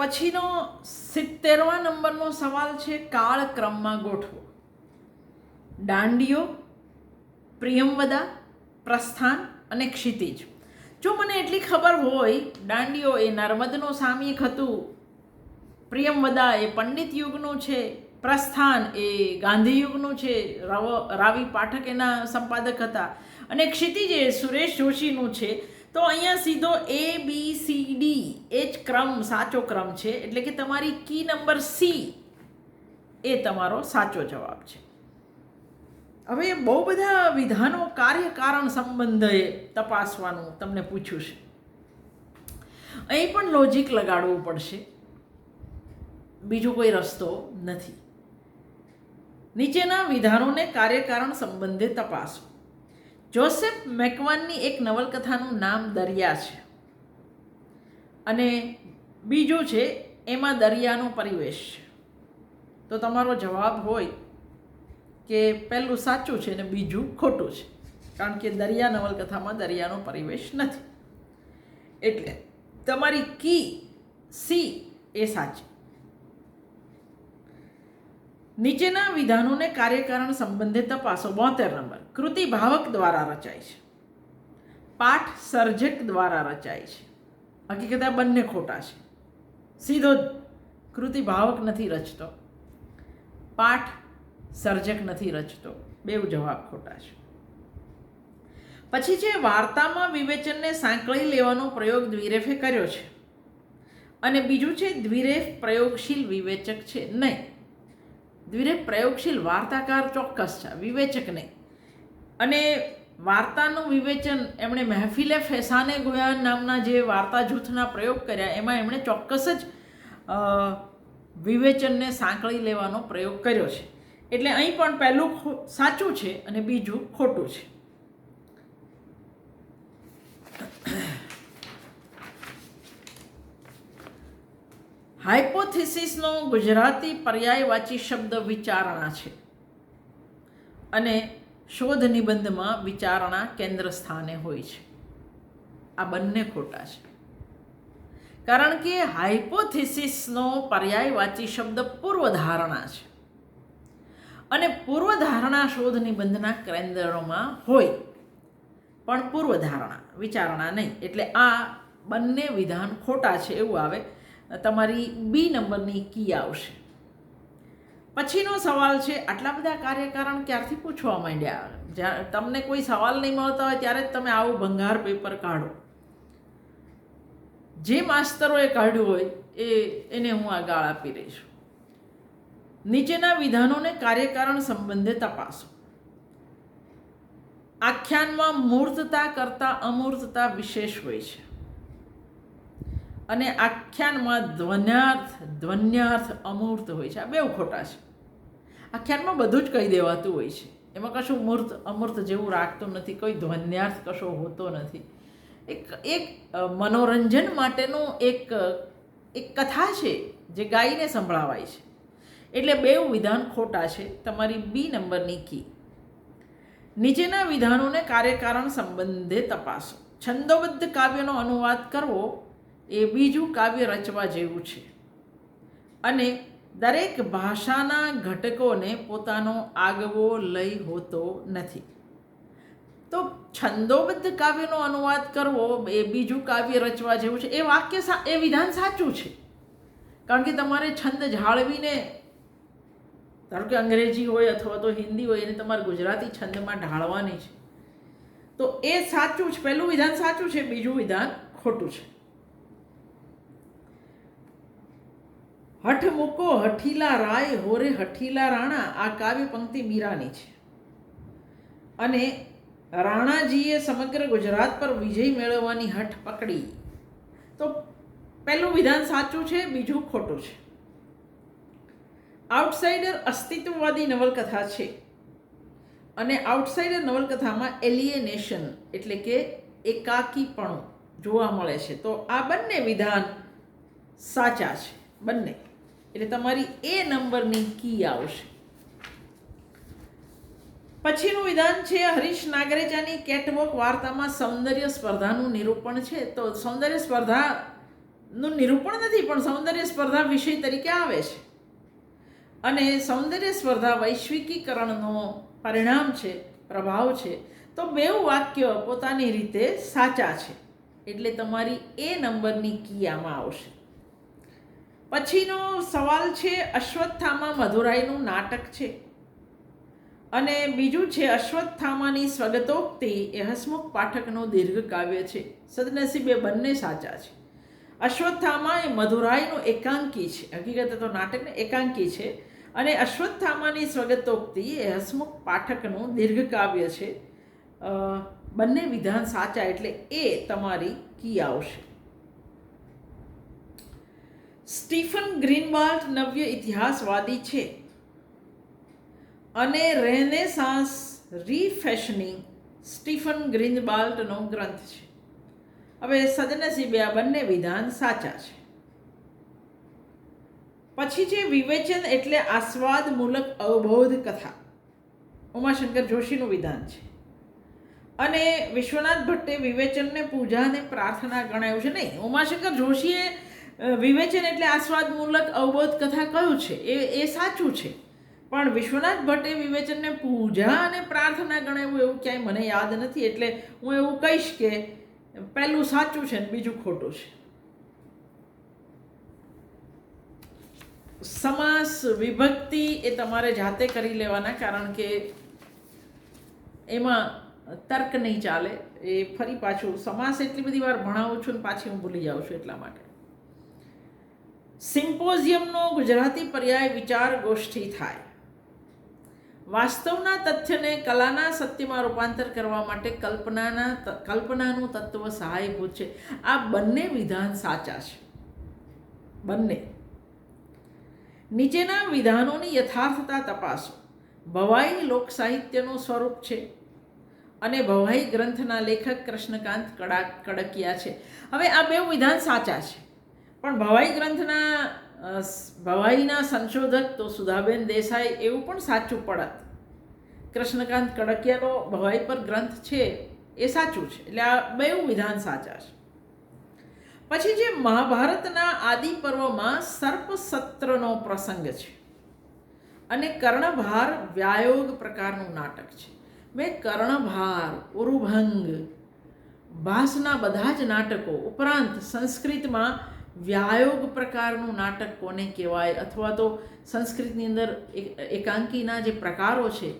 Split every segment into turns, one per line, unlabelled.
પછીનો સિત્તેરવા નંબરનો સવાલ છે કાળક્રમમાં ગોઠવો. દાંડિયો પ્રિયમવદા પ્રસ્થાન અને ક્ષિતિજ. જો મને એટલી ખબર હોય, દાંડિયો એ નર્મદનો સામયિક હતું પ્રિયમવદા એ પંડિત યુગનું છે, પ્રસ્થાન એ ગાંધી યુગનું છે, રવ, રાવી પાઠક એના સંપાદક હતા અને ક્ષિતિજ એ સુરેશ જોશીનું છે. તો અહીંયા સીધો એ બી સી ડી એ જ ક્રમ, સાચો ક્રમ છે. એટલે કે તમારી કી નંબર સી એ તમારો સાચો જવાબ છે. હવે બહુ બધા વિધાનો કાર્યકારણ સંબંધે તપાસવાનું તમને પૂછ્યું છે. અહીં પણ લોજિક લગાડવું પડશે. બીજો કોઈ રસ્તો નથી. નીચેના વિધાનોને કાર્યકારણ સંબંધે તપાસો. જોસેફ મેકવાનની એક નવલકથાનું નામ દરિયા છે. અને બીજું છે, એમાં દરિયાનો પરિવેશ તો તમારો જવાબ હોય કે પહેલું સાચું છે ને બીજું ખોટું છે. કારણ કે દરિયા નવલકથામાં દરિયાનો પરિવેશ નથી. એટલે તમારી કી સી એ સાચી. નીચેના વિધાનોને કાર્યકારણ સંબંધે તપાસો. બોતેર નંબર. કૃતિ ભાવક દ્વારા રચાય છે. પાઠ સર્જક દ્વારા રચાય છે. હકીકત આ બંને ખોટા છે. સીધો કૃતિ ભાવક નથી રચતો. પાઠ સર્જક નથી રચતો. બેવ જવાબ ખોટા છે. પછી જે વાર્તામાં વિવેચનને સાંકળી લેવાનો પ્રયોગ દ્વિરેફે કર્યો છે. અને બીજું છે, દ્વિરેફ પ્રયોગશીલ વિવેચક છે. નહીં. દ્વિરેફ પ્રયોગશીલ વાર્તાકાર ચોક્કસ છે, વિવેચક નહીં. અને વાર્તાનું વિવેચન એમણે મહેફિલે ફેસાને ગોયા નામના જે વાર્તા જૂથના પ્રયોગ કર્યા, એમાં એમણે ચોક્કસ જ વિવેચનને સાંકળી લેવાનો પ્રયોગ કર્યો છે. એટલે અહીં પણ પહેલું સાચું છે અને બીજું ખોટું છે. હાઇપોથિસિસનો ગુજરાતી પર્યાયવાચી શબ્દ વિચારણા છે. અને શોધ નિબંધમાં વિચારણા કેન્દ્ર સ્થાને હોય છે. આ બંને ખોટા છે. કારણ કે હાઇપોથિસિસનો પર્યાયવાચી શબ્દ પૂર્વધારણા છે. અને પૂર્વધારણા શોધ નિબંધના કેન્દ્રોમાં હોય. પણ પૂર્વધારણા, વિચારણા નહીં. એટલે આ બંને વિધાન ખોટા છે, એવું આવે. તમારી બી નંબરની કી આવશે. પછીનો સવાલ છે, આટલા બધા કાર્યકારણ ક્યારથી પૂછવા માંડ્યા? જ્યારે તમને કોઈ સવાલ નહીં મળતા હોય ત્યારે જ તમે આવું ભંગાર પેપર કાઢો. જે માસ્તરોએ કાઢ્યું હોય, એ, એને હું આ ગાળ આપી રહી છું નીચેના વિધાનોને કાર્યકારણ સંબંધે તપાસો. આખ્યાનમાં મૂર્તતા કરતાં અમૂર્તતા વિશેષ હોય છે. અને આખ્યાનમાં ધ્વન્યાર્થ ધ્વન્યાર્થ, અમૂર્ત હોય છે. આ બેવ ખોટા છે. આખ્યાનમાં બધું જ કહી દેવાતું હોય છે. એમાં કશું મૂર્ત, અમૂર્ત જેવું રાખતું નથી. કોઈ ધ્વન્યાર્થ કશો હોતો નથી. એક એક મનોરંજન માટેનું એક એક કથા છે જે ગાઈને સંભળાવાય છે. એટલે બેવ વિધાન ખોટા છે. તમારી બી નંબરની કી. નીચેના વિધાનોને કાર્યકારણ સંબંધે તપાસો. છંદોબદ્ધ કાવ્યનો અનુવાદ કરવો એ બીજું કાવ્ય રચવા જેવું છે. અને દરેક ભાષાના ઘટકોને પોતાનો આગવો લય હોતો નથી. તો છંદોબદ્ધ કાવ્યનો અનુવાદ કરવો એ બીજું કાવ્ય રચવા જેવું છે. એ વાક્ય એ વિધાન સાચું છે. કારણ કે તમારે છંદ જાળવીને, ધારો કે અંગ્રેજી હોય અથવા તો હિન્દી હોય એને તમારે ગુજરાતી છંદમાં ઢાળવાની છે. તો એ સાચું છે. પહેલું વિધાન સાચું છે, બીજું વિધાન ખોટું છે. હઠ મૂકો, હઠીલા રાય, હોરે હઠીલા રાણા, આ કાવ્ય પંક્તિ મીરાની છે. અને રાણાજીએ સમગ્ર ગુજરાત પર વિજય મેળવવાની હઠ પકડી. તો પહેલું વિધાન સાચું છે, બીજું ખોટું છે. આઉટસાઇડર અસ્તિત્વવાદી નવલકથા છે. અને આઉટસાઇડર નવલકથામાં એલિએનેશન એટલે કે એકાકીપણું જોવા મળે છે. તો આ બંને વિધાન સાચા છે, બંને. એટલે તમારી એ નંબરની કી આવશે. પછીનું વિધાન છે, હરીશ નાગરેજાની કેટવોક વાર્તામાં સૌંદર્ય સ્પર્ધાનું નિરૂપણ છે. તો સૌંદર્ય સ્પર્ધાનું નિરૂપણ નથી, પણ સૌંદર્ય સ્પર્ધા વિષય તરીકે આવે છે. અને સૌંદર્ય સ્પર્ધા વૈશ્વિકીકરણનો પરિણામ છે, પ્રભાવ છે, તો બેઉ વાક્ય પોતાની રીતે સાચા છે. એટલે તમારી એ નંબરની કી આમાં આવશે. પછીનો સવાલ છે અશ્વત્થામા મધુરાઈનું નાટક છે. અને બીજું છે અશ્વત્થામાની સ્વગતોક્તિ એ હસમુખ પાઠકનું દીર્ઘ કાવ્ય છે. સદનસીબે બંને સાચા છે. અશ્વત્થામા એ મધુરાઈનું એકાંકી છે. હકીકતે તો નાટકને એકાંકી છે. અને અશ્વત્થામાની સ્વગતોક્તિ એ હસમુખ પાઠકનું દીર્ઘ કાવ્ય છે. બંને વિધાન સાચા એટલે એ તમારી કી આવશે. સ્ટીફન ગ્રીનવાલ્ટ નવ્ય ઇતિહાસવાદી છે. અને રેનેસાન્સ રીફેશનિંગ સ્ટીફન ગ્રીનવાલ્ટનો ગ્રંથ છે. હવે સદનસીબે આ બંને વિધાન સાચા છે. પછી છે વિવેચન એટલે આસ્વાદમૂલક અવબોધ કથા ઉમાશંકર જોશીનું વિધાન છે. અને વિશ્વનાથ ભટ્ટે વિવેચનને પૂજા અને પ્રાર્થના ગણાયું છે નહીં. ઉમાશંકર જોશીએ વિવેચન એટલે આસ્વાદમૂલક અવબોધ કથા કયું છે? એ એ સાચું છે. પણ વિશ્વનાથ ભટ્ટે વિવેચનને પૂજા અને પ્રાર્થના ગણાવ્યું એવું ક્યાંય મને યાદ નથી, એટલે હું એવું કહીશ કે પહેલું સાચું છે ને બીજું ખોટું છે. સમાસ વિભક્તિ એ તમારે જાતે કરી લેવાના, કારણ કે એમાં તર્ક નહીં ચાલે. એ ફરી પાછું સમાસ એટલી બધી વાર ભણાવું છું ને પાછી હું ભૂલી જાઉં છું એટલા માટે. સિમ્પોઝિયમનો ગુજરાતી પર્યાય વિચાર ગોષ્ઠી થાય. વાસ્તવના તથ્યને કલાના સત્યમાં રૂપાંતર કરવા માટે કલ્પનાના કલ્પનાનું તત્વ સહાયભૂત છે. આ બંને વિધાન સાચા છે. બંને. નીચેના વિધાનોની યથાર્થતા તપાસો. ભવાઈ લોકસાહિત્યનું સ્વરૂપ છે અને ભવાઈ ગ્રંથના લેખક કૃષ્ણકાંત કડા, કડકિયા છે. હવે આ બે વિધાન સાચા છે. પણ ભવાઈ ગ્રંથના ભવાઈના સંશોધક તો સુધાબેન દેસાઈ એવું પણ સાચું પડત. કૃષ્ણકાંત કડકિયાનો ભવાઈ પર ગ્રંથ છે એ સાચું છે, એટલે આ બે વિધાન સાચા છે. પછી જે મહાભારતના આદિ પર્વમાં સર્પ પ્રસંગ છે અને કર્ણભાર વ્યાયોગ પ્રકારનું નાટક છે. મેં કર્ણભાર, ઉરુભંગ ભાસના બધા જ નાટકો ઉપરાંત સંસ્કૃતમાં વ્યાયોગ પ્રકારનું નાટક કોને કહેવાય અથવા તો સંસ્કૃતની અંદર એકાંકીના જે પ્રકારો છે,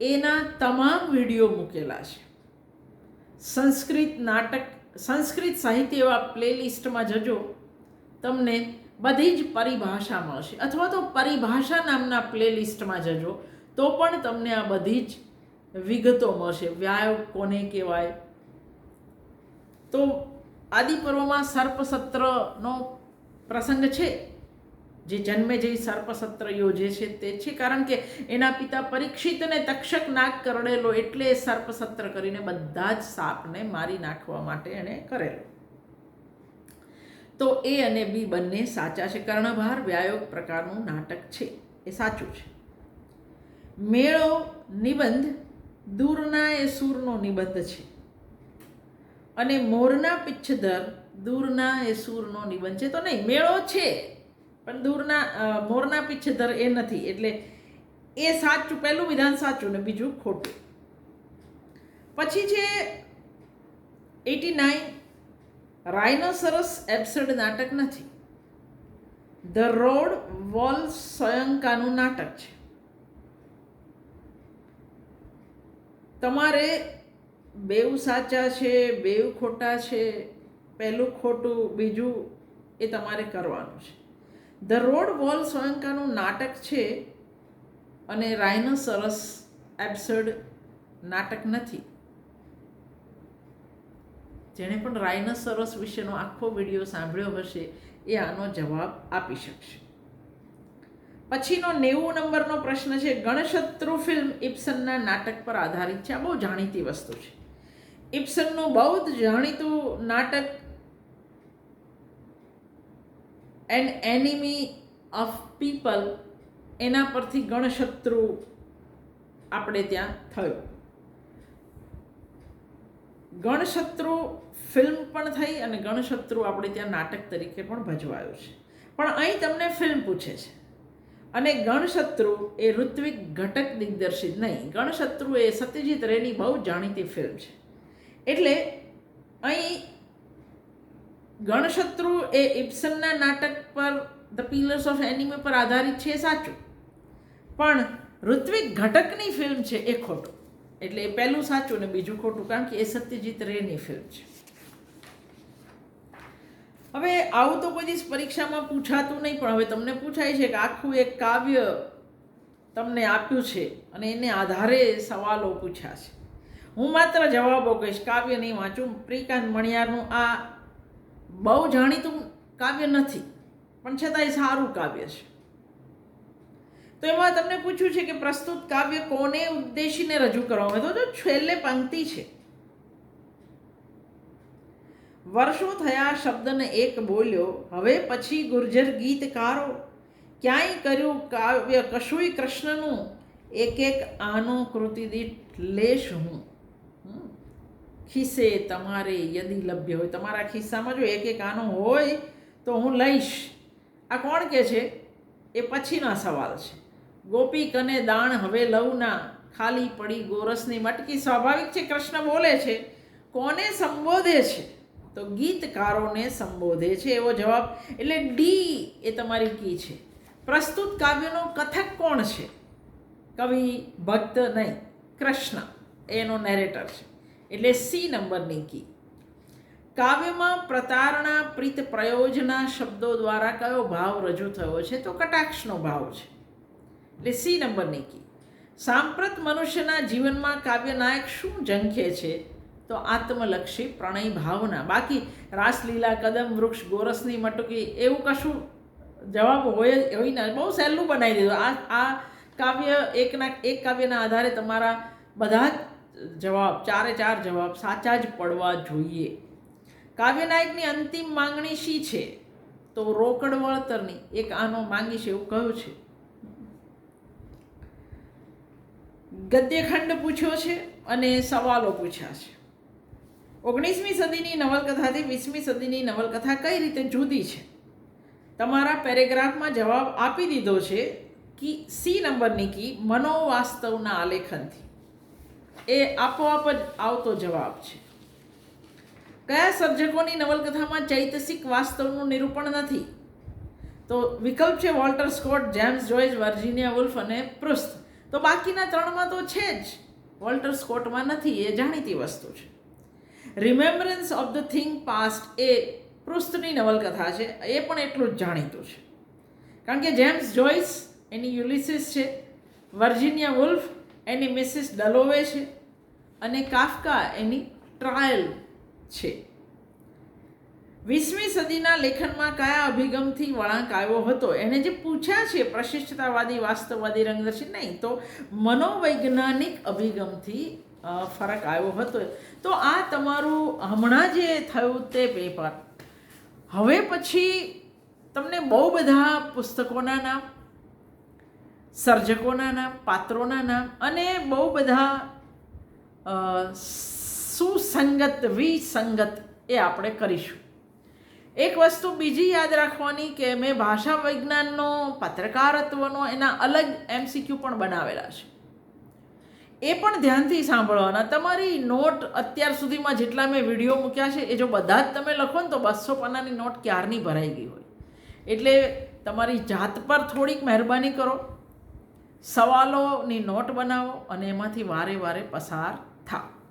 એના તમામ વીડિયો મૂકેલા છે. સંસ્કૃત નાટક, સંસ્કૃત સાહિત્ય એવા પ્લેલિસ્ટમાં જજો, તમને બધી જ પરિભાષા મળશે. અથવા તો પરિભાષા નામના પ્લેલિસ્ટમાં જજો, તો પણ તમને આ બધી જ વિગતો મળશે. વ્યાયોગ કોને કહેવાય? તો આદિપર્વમાં સર્પસત્રનો પ્રસંગ છે. જે જન્મે જે સર્પસત્ર યોજે છે તે છે. કારણ કે એના પિતા પરીક્ષિતને તક્ષક નાગ કરડેલો એટલે સર્પસત્ર કરીને બધા જ સાપને મારી નાખવા માટે એણે કરેલો. તો એ અને બી બંને સાચા છે. કર્ણભાર વ્યાયોગ પ્રકારનું નાટક છે. એ સાચું છે. મેળો નિબંધ દૂરના એ સૂરનો નિબંધ છે. અને મોરના પિચ્છધર દૂરના એ સૂરનો નિબંધ છે. તો નહીં, મેળો છે, પણ દૂરના મોરના પિચ્છધર એ નથી. એટલે એ સાચું પહેલું વિધાન સાચું ને બીજું ખોટું. પછી છે એટી નાઇન રાઇનોસરસ એબ્સર્ડ નાટક નથી. ધ રોડ વોલ સ્વયંકાનું નાટક છે. તમારે બેવ સાચા છે બેવ ખોટા છે, પહેલું ખોટું, બીજું એ તમારે કરવાનું છે. ધ રોડ વોલ સ્વયંકાનું નાટક છે અને રાયનો સરસ એબ્સર્ડ નાટક નથી. જેણે પણ રાઇનોસરસ વિશેનો આખો વીડિયો સાંભળ્યો હશે, એ આનો જવાબ આપી શકશે. પછીનો નેવું નંબરનો પ્રશ્ન છે, ગણશત્રુ ફિલ્મ ઇપ્સનના નાટક પર આધારિત છે. આ બહુ જાણીતી વસ્તુ છે. ઇપ્સનનું બહુ જ જાણીતું નાટક એન એનિમી ઓફ પીપલ એના પરથી ગણશત્રુ આપણે ત્યાં થયું. ગણશત્રુ ફિલ્મ પણ થઈ અને ગણશત્રુ આપણે ત્યાં નાટક તરીકે પણ ભજવાયું છે. પણ અહીં તમને ફિલ્મ પૂછે છે. અને ગણશત્રુ એ ઋત્વિક ઘટક દિગ્દર્શિત નહીં. ગણશત્રુ એ સત્યજીત રેની બહુ જાણીતી ફિલ્મ છે. એટલે અહીં ગણશત્રુ એ ઇબ્સનના નાટક per the pillars of anime પર આધારિત છે સાચું. પણ ઋત્વિક ઘટકની ફિલ્મ છે એ ખોટું. એટલે એ પહેલું સાચું ને બીજું ખોટું, કારણ કે એ સત્યજીત રેની ફિલ્મ છે. હવે આવું તો કોઈ પરીક્ષામાં પૂછાતું નહીં, પણ હવે તમને પૂછાય છે કે આખું એક કાવ્ય તમને આપ્યું છે અને એને આધારે સવાલો પૂછ્યા છે. હું માત્ર જવાબો કહીશ કાવ્ય નહીં વાંચું. પ્રિકાંત મણિયારનું આ બહુ જાણીતું કાવ્ય નથી, પણ છતાં એ સારું કાવ્ય છે. તો એમાં તમને પૂછ્યું છે કે પ્રસ્તુત કાવ્ય કોને ઉદ્દેશીને રજૂ કરવામાં તો જો છેલ્લે પંક્તિ છે. વર્ષો થયા શબ્દને એક બોલ્યો, હવે પછી ગુર્જર ગીતકારો ક્યાંય કર્યું કાવ્ય? કશુંય કૃષ્ણનું એક એક આનો કૃતિ દીઠ લેશ હું. ખિસ્સે તમારે યદી લભ્ય હોય. તમારા ખિસ્સામાં જો એક એક આનો હોય તો હું લઈશ. આ કોણ કે છે? એ પછીના સવાલ છે. ગોપી કને દાણ હવે લવના ખાલી પડી ગોરસની મટકી. સ્વાભાવિક છે, કૃષ્ણ બોલે છે, કોને સંબોધે છે? તો ગીતકારોને સંબોધે છે એવો જવાબ. એટલે ડી એ તમારી કી છે. પ્રસ્તુત કાવ્યનો કથક કોણ છે? કવિ ભક્ત નહીં, કૃષ્ણ. એનો નેરેટર છે. એટલે સી નંબરની કી. કાવ્યમાં પ્રતારણા, પ્રીત પ્રયોજના શબ્દો દ્વારા કયો ભાવ રજૂ થયો છે? તો કટાક્ષનો ભાવ છે. એટલે સી નંબરની કી. સાંપ્રત મનુષ્યના જીવનમાં કાવ્યનાયક શું ઝંખે છે? તો આત્મલક્ષી પ્રણય ભાવના. બાકી રાસલીલા, કદમ, વૃક્ષ, ગોરસની મટુકી એવું કશું જવાબ હોય જ હોય ને. બહુ સહેલું બનાવી દીધું. આ આ કાવ્ય એકના એક કાવ્યના આધારે તમારા બધા જ જવાબ, ચારે ચાર જવાબ સાચા જ પડવા જોઈએ. કાવ્યનાયકની અંતિમ માંગણી શી છે? તો રોકડ વળતરની. એક આનો માંગી છે એવું કહ્યું છે. ગદ્યખંડ પૂછ્યો છે અને સવાલો પૂછ્યા છે. ઓગણીસમી સદીની નવલકથાથી વીસમી સદીની નવલકથા કઈ રીતે જુદી છે? તમારા પેરેગ્રાફમાં જવાબ આપી દીધો છે કી સી નંબરની કી મનોવાસ્તવના આલેખનથી. એ આપોઆપ જ આવતો જવાબ છે. કયા સર્જકોની નવલકથામાં ચૈતસિક વાસ્તવનું નિરૂપણ નથી? તો વિકલ્પ છે Walter Scott, James Joyce Virginia Woolf અને પૃસ્થ તો બાકીના ત્રણમાં તો છે જ. વોલ્ટર સ્કોટમાં નથી, એ જાણીતી વસ્તુ છે. Remembrance of the thing past એ પૃષ્ઠની નવલકથા છે, એ પણ એટલું જ જાણીતું છે. કારણ કે જેમ્સ જોઇસ એની યુલિસિસ છે, વર્જિનિયા વુલ્ફ એની મિસિસ ડલોવે છે અને કાફકા એની ટ્રાયલ છે. વીસમી સદીના લેખનમાં કયા અભિગમથી વળાંક આવ્યો હતો? એને જે પૂછ્યા છે પ્રશિષ્ટતાવાદી, વાસ્તવવાદી, રંગદર્શી, નહીં, તો મનોવૈજ્ઞાનિક અભિગમથી ફરક આવ્યો હતો. તો આ તમારું હમણાં જે થયું તે પેપર હવે પછી તમને બહુ બધા પુસ્તકોના નામ સર્જકોના નામ, પાત્રોના નામ અને બહુ બધા સુસંગત, વિસંગત એ આપણે કરીશું. એક વસ્તુ બીજી યાદ રાખવાની કે મેં ભાષા વિજ્ઞાનનો, પત્રકારત્વનો એના અલગ એમસીક્યુ પણ બનાવેલા છે. એ પણ ધ્યાનથી સાંભળવાના. તમારી નોટ અત્યાર સુધીમાં જેટલા મેં વીડિયો મૂક્યા છે, એ જો બધા જ તમે લખો ને તો બસો પન્નાની નોટ ક્યારની ભરાઈ ગઈ હોય. એટલે તમારી જાત પર થોડીક મહેરબાની કરો. સવાલોની નોટ બનાવો અને એમાંથી વારે વારે પસાર થાઓ.